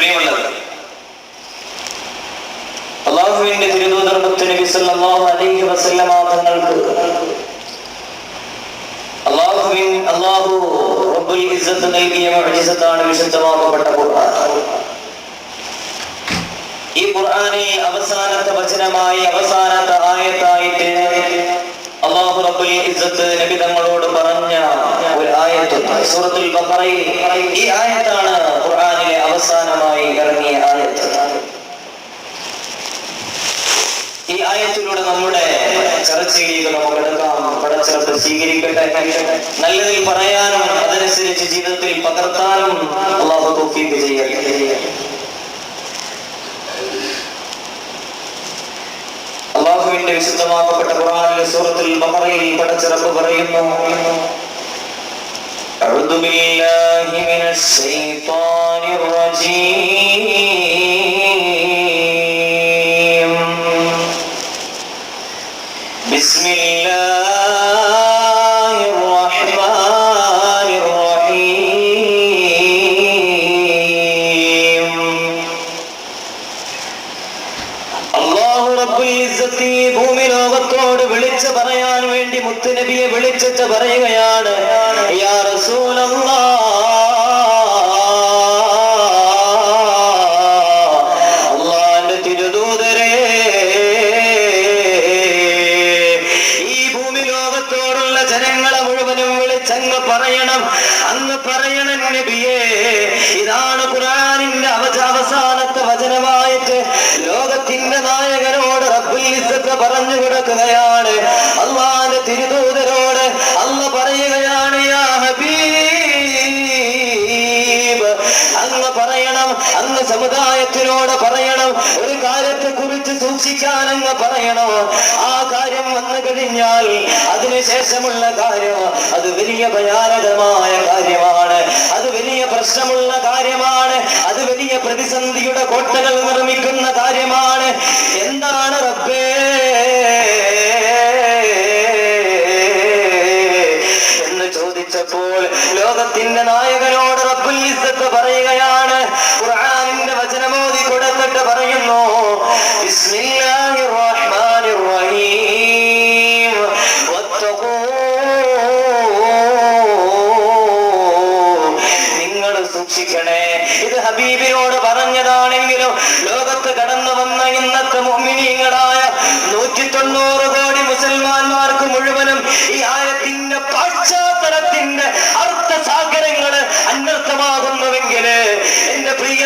പ്രിയമുള്ളത്. അള്ളാഹുവിന്റെ തിരുദൂതർ സല്ലല്ലാഹു അലൈഹി വസല്ലമ തങ്ങൾക്ക് അള്ളാഹു ഖുർആൻ. ഈ അവസാനത്തെ വചനമായി അവസാനത്തെ ആയത്തായിട്ട് നബി തങ്ങളോട് പറഞ്ഞ ഒരു ആയത്ത് സൂറത്തുൽ ഈ ആയത്താണ് ഖുർആനിലെ അവസാനമായി ഇറങ്ങിയ ആയത്ത് ഈ ആയത്തിലൂടെ നമ്മുടെ ചർച്ചയിലേക്ക് നമുക്ക് എടുക്കാം പടച്ചിറപ്പ് സ്വീകരിക്കട്ടെ നല്ലതിൽ പറയാനും അതനുസരിച്ച് ജീവിതത്തിൽ പകർത്താനും അള്ളാഹു തൗഫീഖ് ചെയ്യട്ടെ അള്ളാഹുവിന്റെ വിശുദ്ധമാക്കപ്പെട്ട ഖുർആനിലെ സൂറത്തുൽ ബഖറയിൽ പടച്ചിറപ്പ് പറയുന്നു أعوذ بالله من الشيطان الرجيم ഇസ്സത്ത് പറഞ്ഞു കിടക്കുകയാണ് അള്ളാന്റെ തിരുദൂതരോട് സൂക്ഷിക്കാൻ പറയണം? ആ കാര്യം വന്നു കഴിഞ്ഞാൽ അതിനുശേഷമുള്ള കാര്യം അത് വലിയ ഭയാനകമായ കാര്യമാണ്. അത് വലിയ പ്രശ്നമുള്ള കാര്യമാണ്. അത് വലിയ പ്രതിസന്ധിയുടെ കോട്ടകൾ നിർമ്മിക്കുന്ന കാര്യമാണ്. എന്താണ് റബ്ബേ? എന്ന് ചോദിച്ചപ്പോൾ ലോകത്തിന്റെ നായകനോട് റബ്ബുൽ പറയുകയാണ്.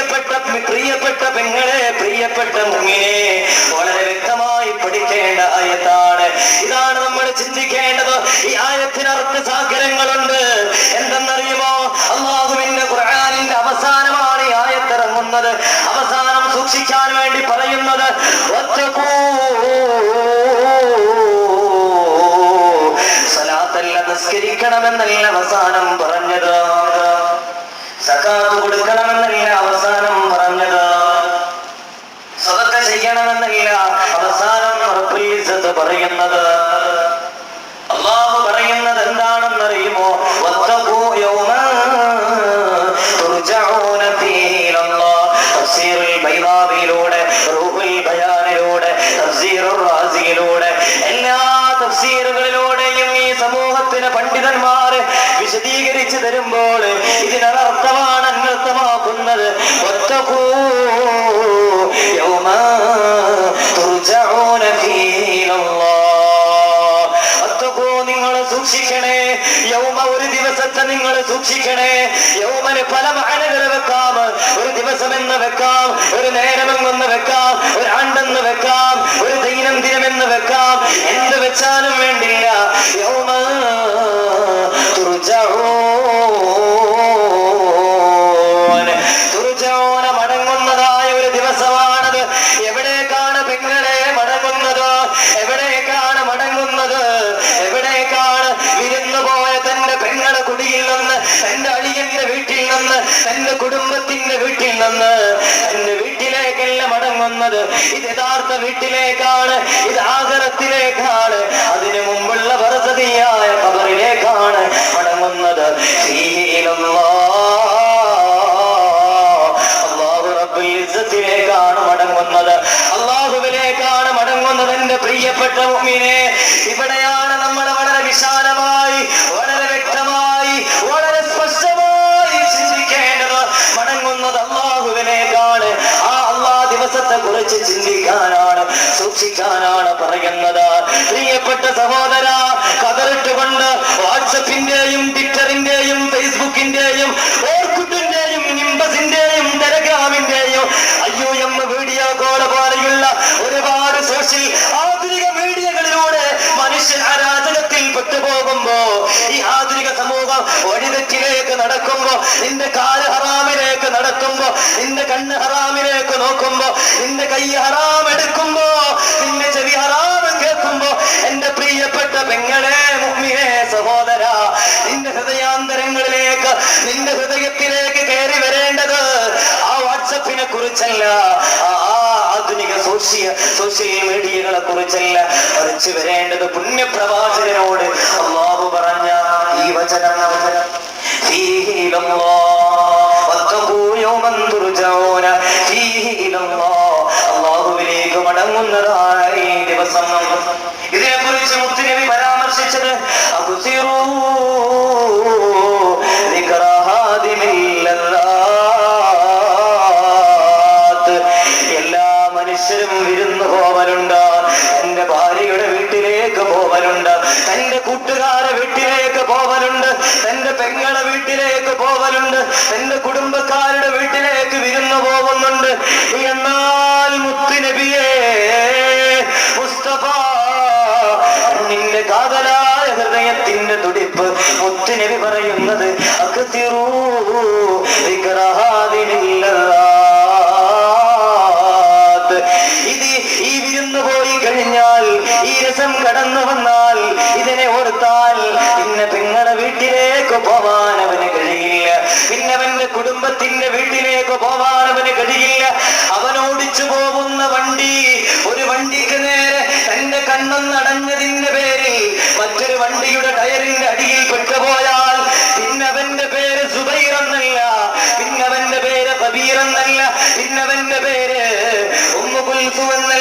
പ്രിയപ്പെട്ട പ്രിയപ്പെട്ട പെങ്ങളെ പ്രിയപ്പെട്ട മുങ്ങിനെ വളരെ വ്യക്തമായി പഠിക്കേണ്ട ആയത്താണ്. ഇതാണ് നമ്മൾ ചിന്തിക്കേണ്ടത്. ഈ ആയത്തിന് അർത്ഥ സാഗരങ്ങളുണ്ട്. എന്തെന്നറിയുമോ? അള്ളാഹുവിന്റെ ഖുർആാനിന്റെ അവസാനമാണ് ഈ ആയത്തിറങ്ങുന്നത്. അവസാനം സൂക്ഷിക്കാൻ വേണ്ടി പറയുന്നത് ഒറ്റക്കൂ ചെയ്യണമെന്നല്ല അവസാനം റബ്ബുൽ ഇസ്സത്ത് പറയുന്നത്. അള്ളാഹു പറയുന്നത് എന്താണെന്നറിയുമോ? ഒരു നിങ്ങൾ സൂക്ഷിക്കണേ. യൗമന് പല മാനകൾ വെക്കാം. ഒരു ദിവസം എന്ന് വെക്കാം. ഒരു നിന്ന് തന്റെ വീട്ടിലേക്കല്ല മടങ്ങുന്നത് ഇത് യഥാർത്ഥ വീട്ടിലേക്കാണ് ഇത് ആകരത്തിലേക്കാണ് അതിനു മുമ്പുള്ള പരസതിയായ കബറിലേക്കാണ് മടങ്ങുന്നത് കുറിച്ച് ചിന്തിക്കാനാണ് സൂക്ഷിക്കാനാണ് പറയുന്നത്. പ്രിയപ്പെട്ട സഹോദര കതറിട്ടുകൊണ്ട് വാട്സപ്പിന്റെയും ട്വിറ്ററിന്റെയും ഫേസ്ബുക്കിന്റെയും ഓർക്കുട്ടിന്റെയും നിംബസിന്റെയും ടെലഗ്രാമിന്റെയും അയ്യോ എം വീഡിയോ കോൾ പോലെയുള്ള ഒരുപാട് സോഷ്യൽ ആധുനിക മീഡിയകളിലൂടെ മനുഷ്യൻ അരാജകത്തിൽ പെട്ടുപോകുമ്പോ ഈ ആധുനിക സമൂഹം വഴിതെറ്റിലേക്ക് നടക്കുമ്പോ നിന്റെ കാൽ ഹറാമിലേക്ക് നടക്കുമ്പോ നിന്റെ കണ്ണ് കണക്ക് നോക്കുമ്പോ നിന്റെ കൈ ഹറാം എടുക്കുമ്പോ നിന്റെ ചെവി ഹറാം കേൾക്കുമ്പോ എന്റെ പ്രിയപ്പെട്ട പെങ്ങളെ മുമ്മിയെ സഹോദര നിന്റെ ഹൃദയാന്തരങ്ങളിലേക്ക് നിന്റെ ഹൃദയത്തിലേക്ക് കയറി വരേണ്ടത് ആ വാട്സപ്പിനെ കുറിച്ചല്ല ആധുനിക സോഷ്യ സോഷ്യൽ മീഡിയകളെ കുറിച്ചല്ല മറിച്ച് വരേണ്ടത് പുണ്യപ്രവാചകനോട് അള്ളാഹു പറഞ്ഞ ഈ വചനം. വചനം واتقوا يوما ترجعون فيه إلى الله അള്ളാഹുവിലേക്ക് മടങ്ങുന്നതാണ് ഈ ദിവസം ഇതിനെ കുറിച്ച് മുത്തുനബി പരാമർശിച്ചത് അബ്സിറൂ പെങ്ങളെ വീട്ടിലേക്ക് പോകലുണ്ട് എന്റെ കുടുംബക്കാരുടെ വീട്ടിലേക്ക് വിരുന്ന് പോകുന്നുണ്ട്. പോവാനവന് കഴിയില്ല. പിന്നവന്റെ കുടുംബത്തിന്റെ വീട്ടിലേക്ക് പോവാനവന് കഴിയില്ല. അവനോടിച്ചു പോകുന്ന വണ്ടി ഒരു വണ്ടിക്ക് നേരെ തന്റെ കണ്ണെന്നടഞ്ഞതിന്റെ പേരിൽ മറ്റൊരു വണ്ടിയുടെ ടയറിന്റെ അടിയിൽ പെട്ടുപോയാൽ പിന്നവന്റെ പേര് സുബൈറന്നല്ല പിന്നവന്റെ പേര് കബീർ പിന്നവന്റെ പേര് ഒന്ന് എന്ന